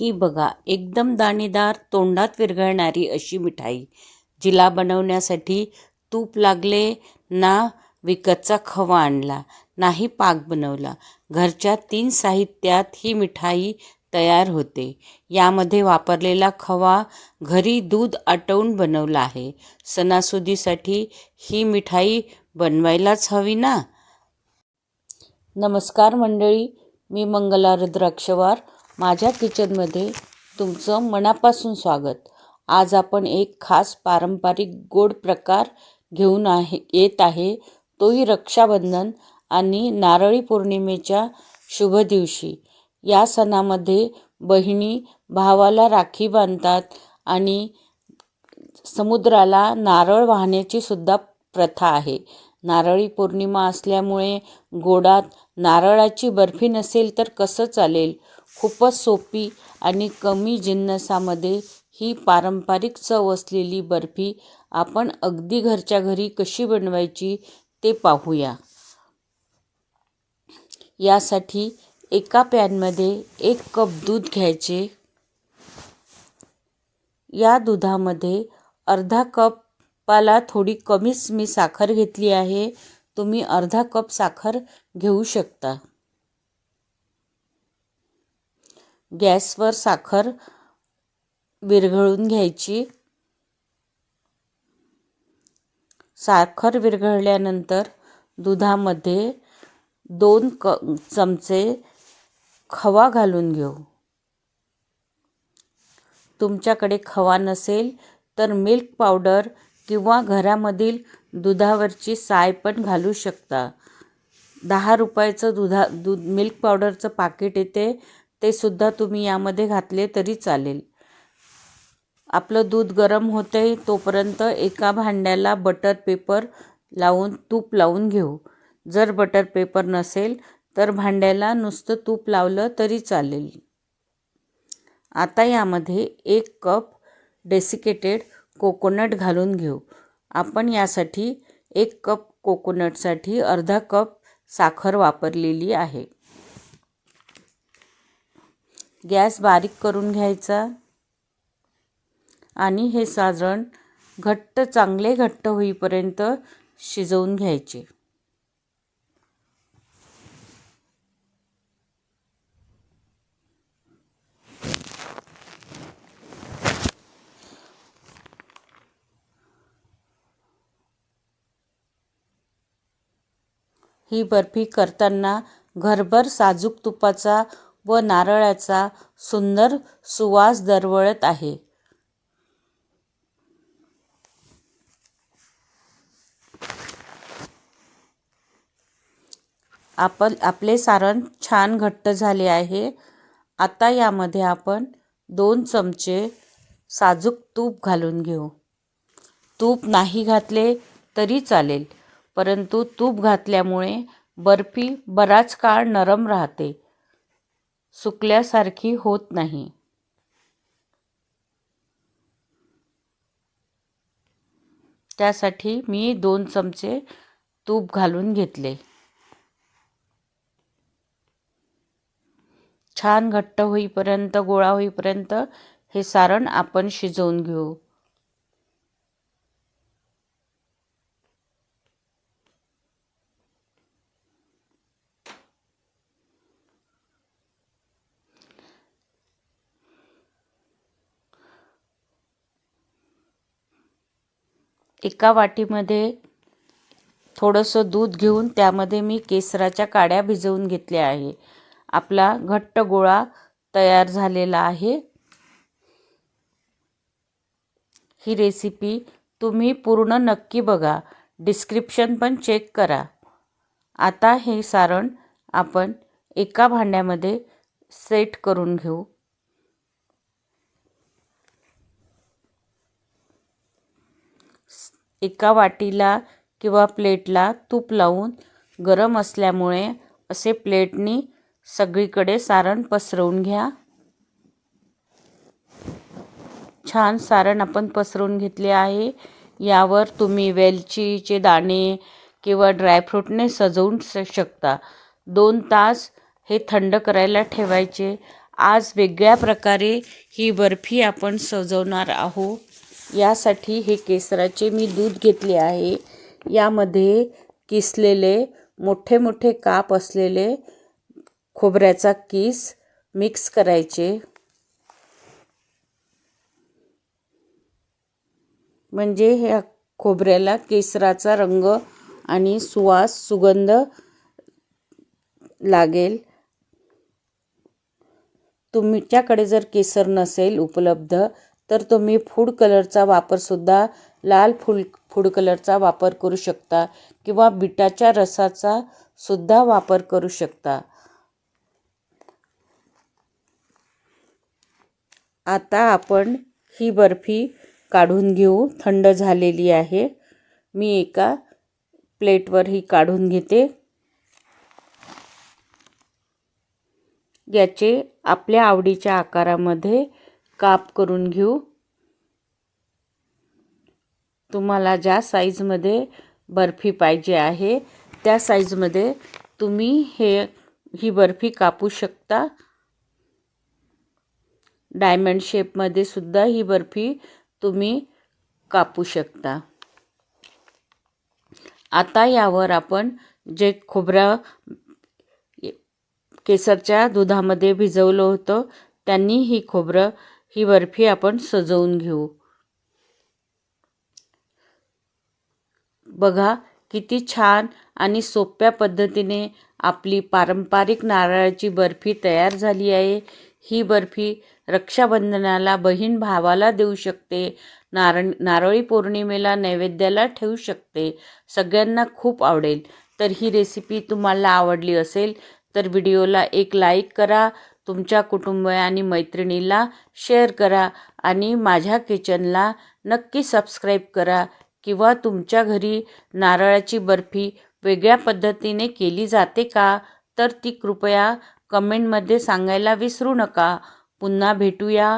ही बघा एकदम दाणेदार तोंडात विरघळणारी अशी मिठाई. जिला बनवण्यासाठी तूप लागले ना विकतचा खवा आणला नाही पाक बनवला. घरच्या तीन साहित्यात ही मिठाई तयार होते. यामध्ये वापरलेला खवा घरी दूध आटवून बनवला आहे. सणासुदीसाठी ही मिठाई बनवायलाच हवी ना? नमस्कार मंडळी मी मंगला रुद्राक्षवार. माझ्या किचनमध्ये तुमचं मनापासून स्वागत. आज आपण एक खास पारंपरिक गोड प्रकार घेऊन आहे येत आहे. तोही रक्षाबंधन आणि नारळी पौर्णिमेच्या शुभ दिवशी. या सणामध्ये बहिणी भावाला राखी बांधतात आणि समुद्राला नारळ वाहण्याची सुद्धा प्रथा आहे. नारळी पौर्णिमा असल्यामुळे गोडात नारळाची बर्फी नसेल तर कसं चालेल? खूपच सोपी आणि कमी जिन्नसामध्ये ही पारंपरिक चव असलेली बर्फी आपण अगदी घरच्या घरी कशी बनवायची ते पाहूया. यासाठी एका पॅनमध्ये एक कप दूध घ्यायचे. या दुधामध्ये अर्धा कपाला थोडी कमीच मी साखर घेतली आहे. तुम्ही अर्धा कप साखर घेऊ शकता. गॅसवर साखर विरघळून घ्यायची. साखर विरघळल्यानंतर दुधामध्ये दोन क चमचे खवा घालून घेऊ. तुमच्याकडे खवा नसेल तर मिल्क पावडर किंवा घरामधील दुधावरची साय पण घालू शकता. दहा रुपयाचं दुधा दूध मिल्क पावडरचं पाकिट येते. ते सुद्धा तुम्ही यामध्ये घातले तरी चालेल. आपलं दूध गरम होते तोपर्यंत एका भांड्याला बटर पेपर लावून तूप लावून घेऊ. जर बटर पेपर नसेल तर भांड्याला नुसतं तूप लावलं तरी चालेल. आता यामध्ये एक कप डेसिकेटेड कोकोनट घालून घेऊ. आपण यासाठी एक कप कोकोनटसाठी अर्धा कप साखर वापरलेली आहे. गॅस बारीक करून घ्यायचा. आणि हे सारण घट्ट चांगले घट्ट होईपर्यंत शिजवून घ्यायचे. ही बर्फी करताना घरभर साजूक तुपाचा व नारळाचा सुंदर सुवास दरवळत आहे. आपण आपले सारण छान घट्ट झाले आहे. आता यामध्ये आपण दोन चमचे साजूक तूप घालून घेऊ. तूप नाही घातले तरी चालेल परंतु तूप घातल्यामुळे बर्फी बराच काळ नरम राहते. सुकल्यासारखी होत नाही. त्यासाठी मी दोन चमचे तूप घालून घेतले. छान घट्ट होईपर्यंत गोळा होईपर्यंत हे सारण आपण शिजवून घेऊ. एका वाटीमध्ये थोडंसं दूध घेऊन त्यामध्ये मी केसराच्या काड्या भिजवून घेतल्या आहे. आपला घट्ट गोळा तयार झालेला आहे. ही रेसिपी तुम्ही पूर्ण नक्की बघा. डिस्क्रिप्शन पण चेक करा. आता हे सारण आपण एका भांड्यामध्ये सेट करून घेऊ. एका वाटीला किंवा प्लेटला तूप लावून गरम असल्यामुळे असे प्लेटनी सगळीकडे सारण पसरवून घ्या. छान सारण आपण पसरवून घेतले आहे. यावर तुम्ही वेलचीचे दाणे किंवा ड्रायफ्रूटने सजवून शकता. दोन तास हे थंड करायला ठेवायचे. आज वेगळ्या प्रकारे ही बर्फी आपण सजवणार आहोत. यासाठी हे केसराचे मी दूध घेतले आहे. यामध्ये किसलेले मोठे मोठे काप असलेले खोबऱ्याचा किस मिक्स करायचे. म्हणजे ह्या खोबऱ्याला केसराचा रंग आणि सुवास सुगंध लागेल. तुमच्याकडे जर केसर नसेल उपलब्ध तर तुम्ही फूड कलरचा वापरसुद्धा लाल फुल फूड कलरचा वापर करू शकता किंवा बिटाच्या रसाचा सुद्धा वापर करू शकता. आता आपण ही बर्फी काढून घेऊ. थंड झालेली आहे. मी एका प्लेटवर ही काढून घेते. याचे आपल्या आवडीच्या आकारामध्ये काप करून घेऊ. तुम्हाला ज्या साईजमध्ये बर्फी पाहिजे आहे त्या साईजमध्ये तुम्ही हे ही बर्फी कापू शकता. डायमंड शेपमध्ये सुद्धा ही बर्फी तुम्ही कापू शकता. आता यावर आपण जे खोबरं केसरच्या दुधामध्ये भिजवलं होतं त्यांनी ही खोबरं ही बर्फी आपण सजवून घेऊ. बघा किती छान आणि सोप्या पद्धतीने आपली पारंपरिक नारळाची बर्फी तयार झाली आहे. ही बर्फी रक्षाबंधनाला बहीण भावाला देऊ शकते. नारळ नारळी पौर्णिमेला नैवेद्याला ठेवू शकते. सगळ्यांना खूप आवडेल. तर ही रेसिपी तुम्हाला आवडली असेल तर व्हिडिओला एक लाईक करा. तुमच्या कुटुंब आणि मैत्रिणीला शेअर करा आणि माझ्या किचनला नक्की सबस्क्राईब करा किंवा तुमच्या घरी नारळाची बर्फी वेगळ्या पद्धतीने केली जाते का? तर ती कृपया कमेंटमध्ये सांगायला विसरू नका. पुन्हा भेटूया.